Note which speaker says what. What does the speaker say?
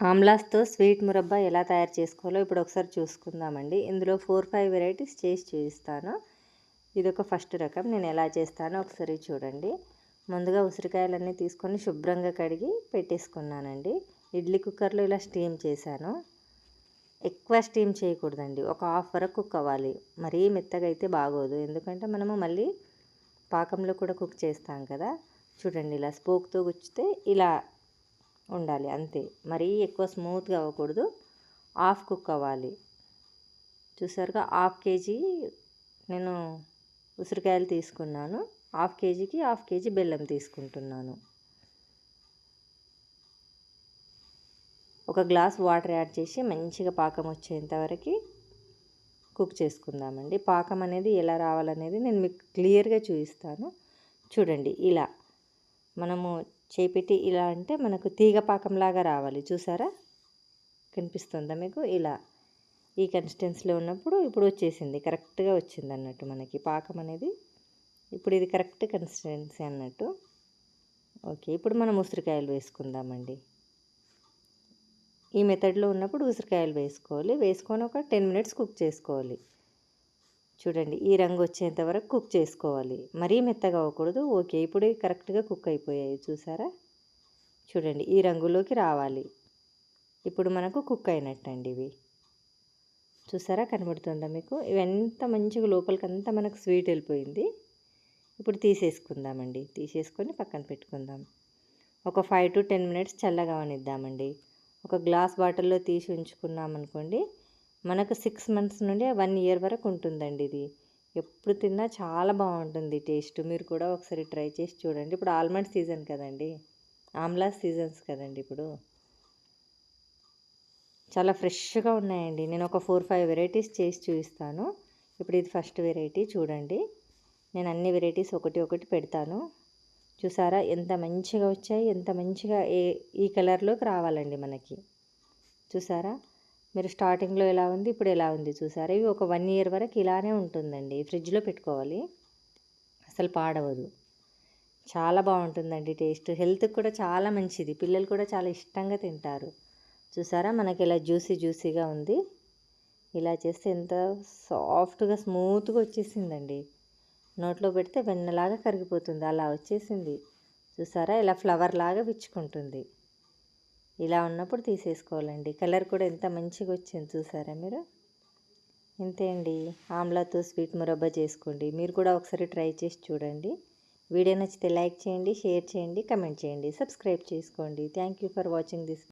Speaker 1: ఆమ్లాస్తో sweet murabba ఎలా తయారు చేసుకోవాలో ఇప్పుడు ఒకసారి చూసుకుందామండి. ఇందులో ఫోర్ ఫైవ్ వెరైటీస్ చేసి చూపిస్తాను. ఇది ఒక ఫస్ట్ రకం. నేను ఎలా చేస్తానో ఒకసారి చూడండి. ముందుగా ఉసిరికాయలన్నీ తీసుకొని శుభ్రంగా కడిగి పెట్టేసుకున్నానండి. ఇడ్లీ కుక్కర్లో ఇలా స్టీమ్ చేశాను. ఎక్కువ స్టీమ్ చేయకూడదండి. ఒక హాఫ్ వరకు కుక్ అవ్వాలి. మరీ మెత్తగా అయితే బాగోదు. ఎందుకంటే మనము మళ్ళీ పాకంలో కూడా కుక్ చేస్తాం కదా. చూడండి ఇలా స్పోక్తో గుచ్చితే ఇలా ఉండాలి అంతే. మరీ ఎక్కువ స్మూత్గా అవ్వకూడదు. హాఫ్ కుక్ అవ్వాలి. చూసారుగా హాఫ్ కేజీ నేను ఉసిరికాయలు తీసుకున్నాను. హాఫ్ కేజీకి హాఫ్ కేజీ బెల్లం తీసుకుంటున్నాను. ఒక గ్లాస్ వాటర్ యాడ్ చేసి మంచిగా పాకం వచ్చేంతవరకు కుక్ చేసుకుందామండి. పాకం అనేది ఎలా రావాలనేది నేను మీకు క్లియర్గా చూపిస్తాను. చూడండి ఇలా మనము చేపెట్టి ఇలా అంటే మనకు తీగ పాకంలాగా రావాలి. చూసారా? కనిపిస్తుందా మీకు? ఇలా. ఈ కన్సిస్టెన్సీలో ఉన్నప్పుడు ఇప్పుడు వచ్చేసింది. కరెక్ట్గా వచ్చింది అన్నట్టు మనకి. పాకం అనేది ఇప్పుడు ఇది కరెక్ట్ కన్సిస్టెన్సీ అన్నట్టు. ఓకే. ఇప్పుడు మనం ఉసిరికాయలు వేసుకుందామండి. ఈ మెథడ్లో ఉన్నప్పుడు ఉసిరికాయలు వేసుకోవాలి. వేసుకొని ఒక టెన్ మినిట్స్ కుక్ చేసుకోవాలి. చూడండి ఈ రంగు వచ్చేంత వరకు కుక్ చేసుకోవాలి. మరీ మెత్తగా అవ్వకూడదు. ఓకే ఇప్పుడు కరెక్ట్గా కుక్ అయిపోయాయి. చూసారా? చూడండి ఈ రంగులోకి రావాలి. ఇప్పుడు మనకు కుక్ అయినట్టండి ఇవి. చూసారా? కనబడుతుందా మీకు? ఇవి ఎంత మంచిగా లోపలికి అంతా మనకు స్వీట్ వెళ్ళిపోయింది. ఇప్పుడు తీసేసుకుందామండి. తీసేసుకొని పక్కన పెట్టుకుందాం. ఒక ఫైవ్ టు టెన్ మినిట్స్ చల్లగా అవనిద్దామండి ఒక గ్లాస్ బాటిల్లో తీసి ఉంచుకున్నామనుకోండి మనకు సిక్స్ మంత్స్ నుండి వన్ ఇయర్ వరకు ఉంటుందండి ఇది. ఎప్పుడు తిన్నా చాలా బాగుంటుంది టేస్ట్ మీరు కూడా ఒకసారి ట్రై చేసి చూడండి. ఇప్పుడు ఆల్మండ్ సీజన్ కదండి. ఆమ్లా సీజన్స్ కదండి ఇప్పుడు. చాలా ఫ్రెష్గా ఉన్నాయండి. నేను ఒక ఫోర్ ఫైవ్ వెరైటీస్ చేసి చూపిస్తాను. ఇప్పుడు ఇది ఫస్ట్ వెరైటీ చూడండి. నేను అన్ని వెరైటీస్ ఒకటి ఒకటి పెడతాను. చూసారా? ఎంత మంచిగా వచ్చాయి ఎంత మంచిగా ఏ ఈ కలర్లోకి రావాలండి మనకి. చూసారా? మీరు స్టార్టింగ్లో ఎలా ఉంది? ఇప్పుడు ఎలా ఉంది? చూసారా? ఇవి ఒక వన్ ఇయర్ వరకు ఇలానే ఉంటుందండి. ఫ్రిడ్జ్లో పెట్టుకోవాలి. అసలు పాడవదు. చాలా బాగుంటుందండి టేస్ట్. హెల్త్కి కూడా చాలా మంచిది. పిల్లలు కూడా చాలా ఇష్టంగా తింటారు. చూసారా? మనకి ఇలా జ్యూసీ జ్యూసీగా ఉంది. ఇలా చేస్తే ఎంత సాఫ్ట్గా స్మూత్గా వచ్చేసిందండి. నోట్లో పెడితే వెన్నలాగా కరిగిపోతుంది. అలా వచ్చేసింది. చూసారా? ఇలా ఫ్లవర్ లాగా విచ్చుకుంటుంది. ఇలా ఉన్నప్పుడు తీసేసుకోవాలండి. కలర్ కూడా ఎంత మంచిగా వచ్చింది చూసారా మీరు? ఇంతే అండి. ఆమ్లాతో స్వీట్ మురబ్బా చేసుకోండి. మీరు కూడా ఒకసారి ట్రై చేసి చూడండి. వీడియో నచ్చితే లైక్ చేయండి షేర్ చేయండి కమెంట్ చేయండి సబ్స్క్రైబ్ చేసుకోండి. Thank you for watching this